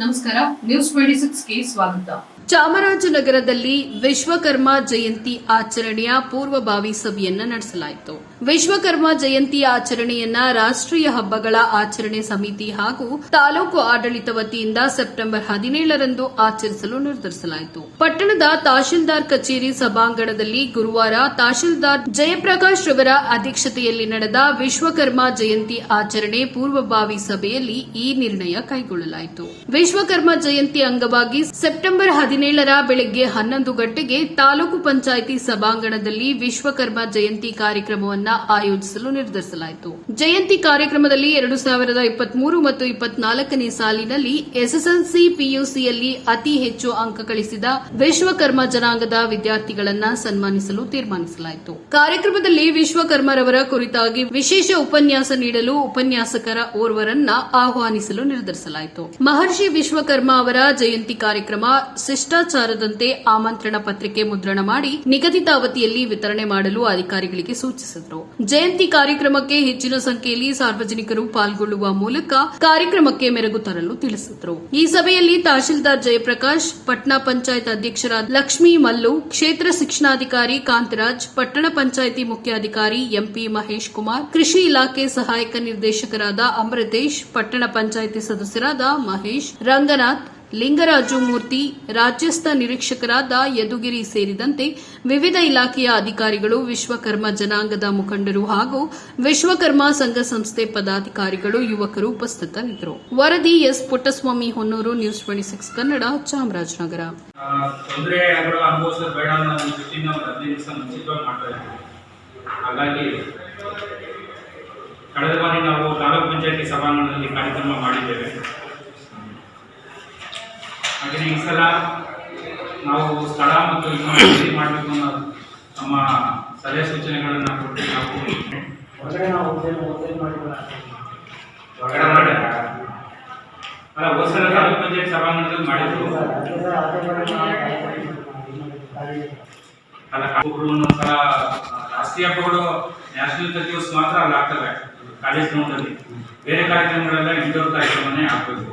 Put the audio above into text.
ನಮಸ್ಕಾರ news twenty ಸಿಕ್ಸ್ಗೆ ಸ್ವಾಗತ. ಚಾಮರಾಜನಗರದಲ್ಲಿ ವಿಶ್ವಕರ್ಮ ಜಯಂತಿ ಆಚರಣೆಯ ಪೂರ್ವಭಾವಿ ಸಭೆಯನ್ನ ನಡೆಸಲಾಯಿತು. ವಿಶ್ವಕರ್ಮ ಜಯಂತಿ ಆಚರಣೆಯನ್ನ ರಾಷ್ಟ್ರೀಯ ಹಬ್ಬಗಳ ಆಚರಣೆ ಸಮಿತಿ ಹಾಗೂ ತಾಲೂಕು ಆಡಳಿತ ವತಿಯಿಂದ ಸೆಪ್ಟೆಂಬರ್ ಹದಿನೇಳರಂದು ಆಚರಿಸಲು ನಿರ್ಧರಿಸಲಾಯಿತು. ಪಟ್ಟಣದ ತಹಶೀಲ್ದಾರ್ ಕಚೇರಿ ಸಭಾಂಗಣದಲ್ಲಿ ಗುರುವಾರ ತಹಶೀಲ್ದಾರ್ ಜಯಪ್ರಕಾಶ್ ರವರ ಅಧ್ಯಕ್ಷತೆಯಲ್ಲಿ ನಡೆದ ವಿಶ್ವಕರ್ಮ ಜಯಂತಿ ಆಚರಣೆ ಪೂರ್ವಭಾವಿ ಸಭೆಯಲ್ಲಿ ಈ ನಿರ್ಣಯ ಕೈಗೊಳ್ಳಲಾಯಿತು. ವಿಶ್ವಕರ್ಮ ಜಯಂತಿ ಅಂಗವಾಗಿ ಸೆಪ್ಟೆಂಬರ್ ಹದಿನೇಳರ ಬೆಳಗ್ಗೆ ಹನ್ನೊಂದು ಗಂಟೆಗೆ ತಾಲೂಕು ಪಂಚಾಯಿತಿ ಸಭಾಂಗಣದಲ್ಲಿ ವಿಶ್ವಕರ್ಮ ಜಯಂತಿ ಕಾರ್ಯಕ್ರಮವನ್ನ ಆಯೋಜಿಸಲು ನಿರ್ಧರಿಸಲಾಯಿತು. ಜಯಂತಿ ಕಾರ್ಯಕ್ರಮದಲ್ಲಿ ಎರಡು ಸಾವಿರದ ಇಪ್ಪತ್ಮೂರು ಮತ್ತು ಇಪ್ಪತ್ನಾಲ್ಕನೇ ಸಾಲಿನಲ್ಲಿ ಎಸ್ಎಸ್ಎಲ್ಸಿ ಪಿಯುಸಿಯಲ್ಲಿ ಅತಿ ಹೆಚ್ಚು ಅಂಕ ಗಳಿಸಿದ ವಿಶ್ವಕರ್ಮ ಜನಾಂಗದ ವಿದ್ಯಾರ್ಥಿಗಳನ್ನ ಸನ್ಮಾನಿಸಲು ತೀರ್ಮಾನಿಸಲಾಯಿತು. ಕಾರ್ಯಕ್ರಮದಲ್ಲಿ ವಿಶ್ವಕರ್ಮರವರ ಕುರಿತಾಗಿ ವಿಶೇಷ ಉಪನ್ಯಾಸ ನೀಡಲು ಉಪನ್ಯಾಸಕರ ಓರ್ವರನ್ನ ಆಹ್ವಾನಿಸಲು ನಿರ್ಧರಿಸಲಾಯಿತು. ಮಹರ್ಷಿ ವಿಶ್ವಕರ್ಮ ಅವರ ಜಯಂತಿ ಕಾರ್ಯಕ್ರಮ ಶಿಷ್ಟಾಚಾರದಂತೆ ಆಮಂತ್ರಣ ಪತ್ರಿಕೆ ಮುದ್ರಣ ಮಾಡಿ ನಿಗದಿತ ಅವಧಿಯಲ್ಲಿ ವಿತರಣೆ ಮಾಡಲು ಅಧಿಕಾರಿಗಳಿಗೆ ಸೂಚಿಸಿದರು. ಜಯಂತಿ ಕಾರ್ಯಕ್ರಮಕ್ಕೆ ಹೆಚ್ಚಿನ ಸಂಖ್ಯೆಯಲ್ಲಿ ಸಾರ್ವಜನಿಕರು ಪಾಲ್ಗೊಳ್ಳುವ ಮೂಲಕ ಕಾರ್ಯಕ್ರಮಕ್ಕೆ ಮೆರಗು ತರಲು ತಿಳಿಸಿದರು. ಈ ಸಭೆಯಲ್ಲಿ ತಹಶೀಲ್ದಾರ್ ಜಯಪ್ರಕಾಶ್, ಪಟ್ನಾ ಪಂಚಾಯತ್ ಅಧ್ಯಕ್ಷರಾದ ಲಕ್ಷ್ಮೀ ಮಲ್ಲು, ಕ್ಷೇತ್ರ ಶಿಕ್ಷಣಾಧಿಕಾರಿ ಕಾಂತರಾಜ್, ಪಟ್ಟಣ ಪಂಚಾಯಿತಿ ಮುಖ್ಯಾಧಿಕಾರಿ ಎಂಪಿ ಮಹೇಶ್ ಕುಮಾರ್, ಕೃಷಿ ಇಲಾಖೆ ಸಹಾಯಕ ನಿರ್ದೇಶಕರಾದ ಅಮೃತೇಶ್, ಪಟ್ಟಣ ಪಂಚಾಯಿತಿ ಸದಸ್ಯರಾದ ಮಹೇಶ್ ರಂಗನಾಥ್, ಲಿಂಗರಾಜು ಮೂರ್ತಿ, ರಾಜ್ಯಸ್ಥ ನಿರೀಕ್ಷಕರಾದ ಯದುಗಿರಿ ಸೇರಿದಂತೆ ವಿವಿಧ ಇಲಾಖೆಯ ಅಧಿಕಾರಿಗಳು, ವಿಶ್ವಕರ್ಮ ಜನಾಂಗದ ಮುಖಂಡರು ಹಾಗೂ ವಿಶ್ವಕರ್ಮ ಸಂಘ ಸಂಸ್ಥೆ ಪದಾಧಿಕಾರಿಗಳು, ಯುವಕರು ಉಪಸ್ಥಿತರಿದ್ದರು. ವರದಿ S. Puttaswamy, Honnur, news twenty six Kannada, Chamarajanagar. ಕಳೆದ ಬಾರಿ ನಾವು ತಾಲೂಕು ಪಂಚಾಯತಿ ಸಭಾಂಗಣದಲ್ಲಿ ಕಾರ್ಯಕ್ರಮ ಮಾಡಿದ್ದೇವೆ. ಹಾಗೆಯೇ ಈ ಸಲ ನಾವು ಸ್ಥಳ ಮತ್ತು ಇನ್ನೊಂದು ಮಾಡಬೇಕು ಅನ್ನೋದು ನಮ್ಮ ಸಲಹೆ ಸೂಚನೆಗಳನ್ನು ಕೊಟ್ಟು ನಾವು ಹೊರಗಡೆ ನಾವು ಮಾಡಿ ಅಲ್ಲ ಹೋದ ಸಲ ತಾಲೂಕು ಪಂಚಾಯತಿ ಸಭಾಂಗಣದಲ್ಲಿ ಮಾಡಿದ್ರು. ಅಲ್ಲ ಹಬ್ಬಗಳು ಒಂದೊಂದ್ಸಲ ರಾಷ್ಟ್ರೀಯ ಹಬ್ಬಗಳು ನ್ಯಾಷನಲ್ ದಿವಸ ಮಾತ್ರ ಅಲ್ಲಿ ಆಗ್ತವೆ. ಕಾಲೇಜ್ ಗ್ರೌಂಡಲ್ಲಿ. ಬೇರೆ ಕಾರ್ಯಕ್ರಮಗಳೆಲ್ಲ ಇಂಡೋರ್ ಕಾರ್ಯಕ್ರಮನೇ ಆಗ್ಬೇಕು